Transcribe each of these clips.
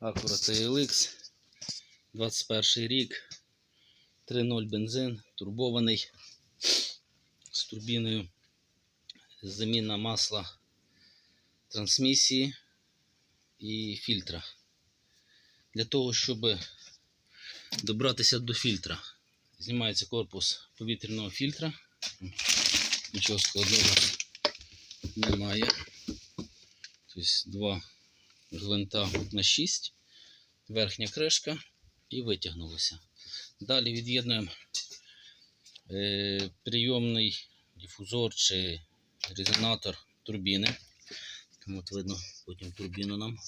Acura TLX, 21 рік, 3.0 бензин, турбований з турбіною, заміна масла трансмісії і фільтра. Для того, щоб добратися до фільтра, знімається корпус повітряного фільтра. Нічого складного немає. Тобто два гвинта на 6, верхня кришка і витягнулося. Далі від'єднуємо е, прийомний дифузор чи резонатор турбіни. От видно потім турбіну нам.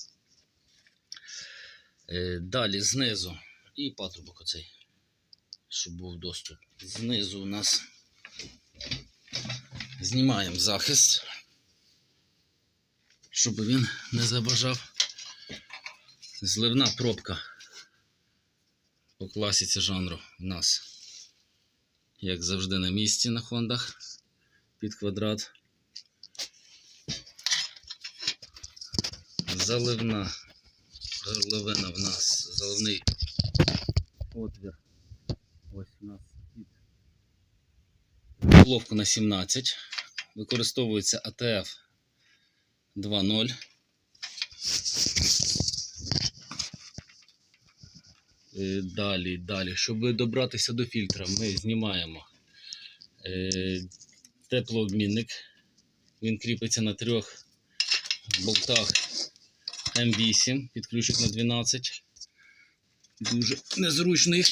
Е, далі знизу і патрубок оцей, щоб був доступ. Знизу у нас знімаємо захист, щоб він не заважав. Зливна пробка по класіці жанру у нас, як завжди, на місці на хондах під квадрат. Заливна горловина в нас, заливний отвір. Ось у нас під головку на 17. Використовується АТФ 2.0. Е, Далі, далі. Щоб добратися до фільтра, ми знімаємо е, теплообмінник. Він кріпиться на трьох болтах М8, підключок на 12. Дуже незручно їх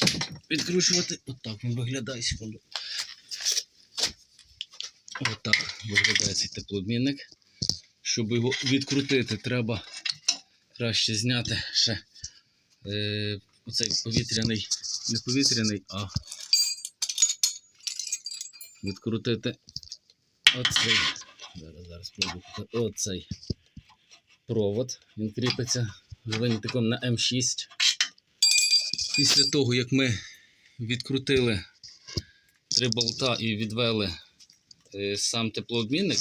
відкручувати. Отак він виглядає секунду. Отак виглядає цей теплообмінник. Щоб його відкрутити, треба краще зняти ще е, оцей повітряний, не повітряний, а відкрутити оцей. Зараз, зараз. Оцей провод. Він кріпиться гвинтиком на М6. Після того, як ми відкрутили три болта і відвели е, сам теплообмінник,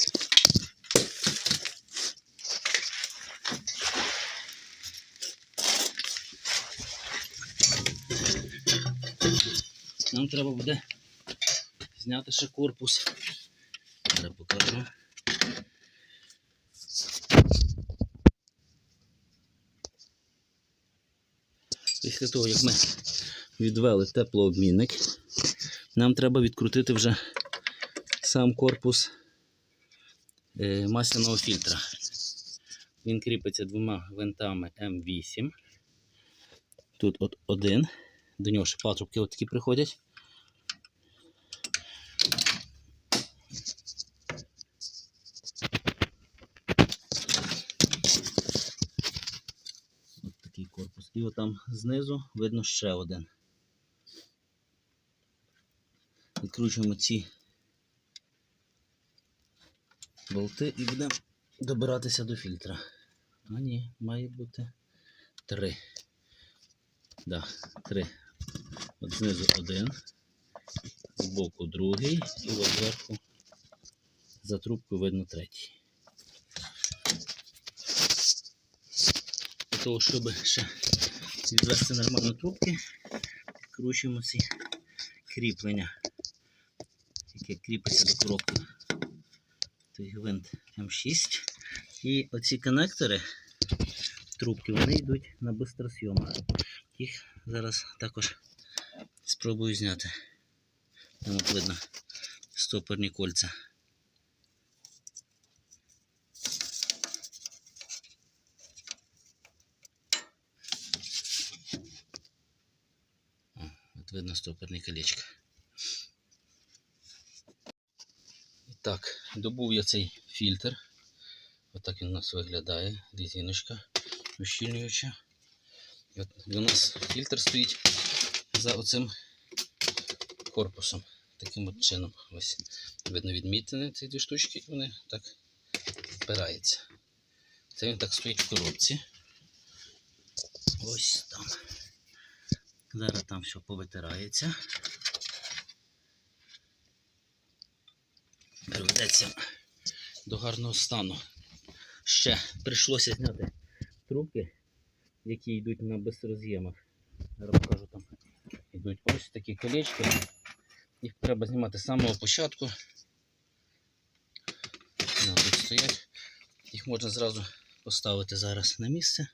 нам треба буде зняти ще корпус. Зараз покажу. Після того, як ми відвели теплообмінник, нам треба відкрутити вже сам корпус е, масляного фільтра. Він кріпиться двома гвинтами М8. Тут от один. До нього ще патрубки от такі приходять. От такий корпус. І отам знизу видно ще один. Відкручуємо ці болти і будемо добиратися до фільтра. А ні, має бути три. Да, три. От знизу один, збоку другий і от зверху за трубкою видно третій. Того, щоб ще відвести нормально трубки, відкручуємо ці кріплення, яке кріпиться до коробки. Той гвинт М6. І оці коннектори, трубки, вони йдуть на бистросйомах. Їх зараз також спробую зняти. Там видно стопорні кольця. О, от видно стопорні колечка. І так, добув я цей фільтр. Отак він у нас виглядає. Резиночка ущільнююча. І от у нас фільтр стоїть за оцим корпусом. Таким от чином. Ось видно відмітини ці дві штучки, і вони так впираються. Це він так стоїть в коробці. Ось там. Зараз там все повитирається. Приведеться до гарного стану. Ще прийшлося зняти трубки які йдуть на безроз'ємах. Покажу там. Йдуть ось такі колечки. Їх треба знімати з самого початку. Вони стоять. Їх можна зразу поставити зараз на місце.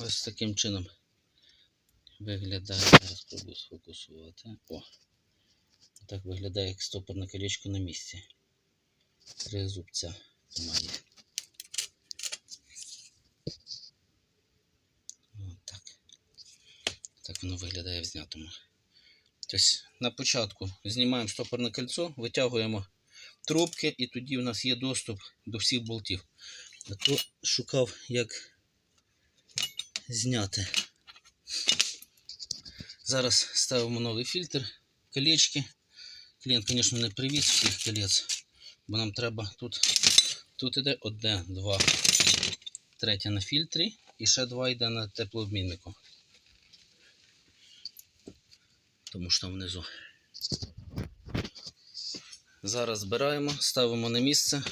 Ось таким чином виглядає. Зараз спробую сфокусувати. О! Так виглядає як стопорне колечко на місці. Три зубця немає. Так. Так воно виглядає в знятому. Тобто на початку знімаємо стопорне кольцо, витягуємо трубки, і тоді у нас є доступ до всіх болтів. А то шукав, як зняти. Зараз ставимо новий фільтр, колечки. Клієнт, звісно, не привіз всіх колець, бо нам треба тут, тут іде одне, два, третє на фільтрі і ще два йде на теплообміннику. Тому що там внизу. Зараз збираємо, ставимо на місце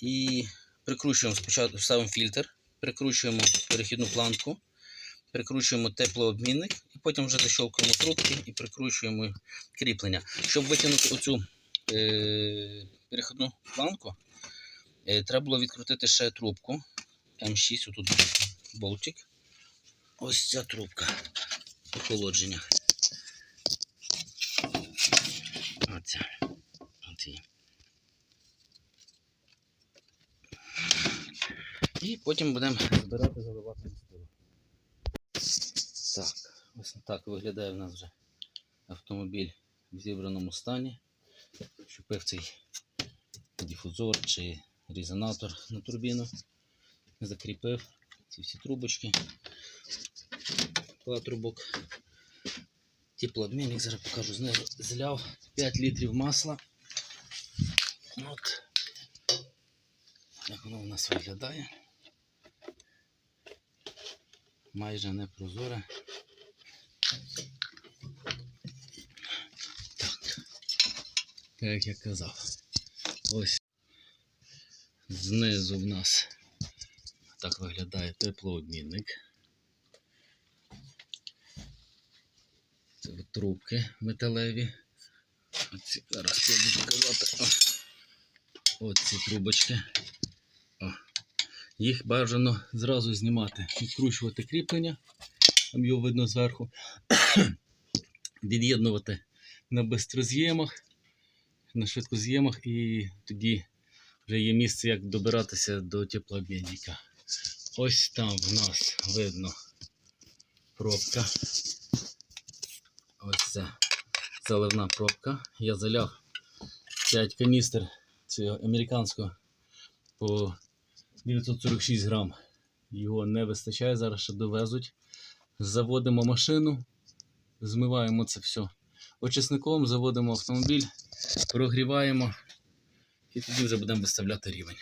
і прикручуємо спочатку, ставимо фільтр, прикручуємо перехідну планку, прикручуємо теплообмінник і потім вже защолкуємо трубки і прикручуємо кріплення. Щоб витягнути оцю е, перехідну планку, е, треба було відкрутити ще трубку М6, отут болтик. Ось ця трубка охолодження. І потім будемо збирати, заливати на. Так, ось так виглядає в нас вже автомобіль в зібраному стані. Чупив цей дифузор чи резонатор на турбіну. Закріпив ці всі трубочки. Патрубок. Теплообмінник, зараз покажу знизу. Зляв 5 літрів масла. От. Як воно у нас виглядає. Майже не прозоре. Так. Так як я казав. Ось знизу в нас так виглядає теплообмінник. Це трубки металеві. Оці, зараз я буду казати. О, от ці трубочки. Їх бажано зразу знімати, відкручувати кріплення, там його видно зверху, від'єднувати на бистроз'ємах, на швидкоз'ємах, і тоді вже є місце, як добиратися до теплообмінника. Ось там в нас видно пробка. Ось це заливна пробка. Я заляв 5 каністр цього американського по 946 грам. Його не вистачає, зараз ще довезуть. Заводимо машину, змиваємо це все очисником, заводимо автомобіль, прогріваємо і тоді вже будемо виставляти рівень.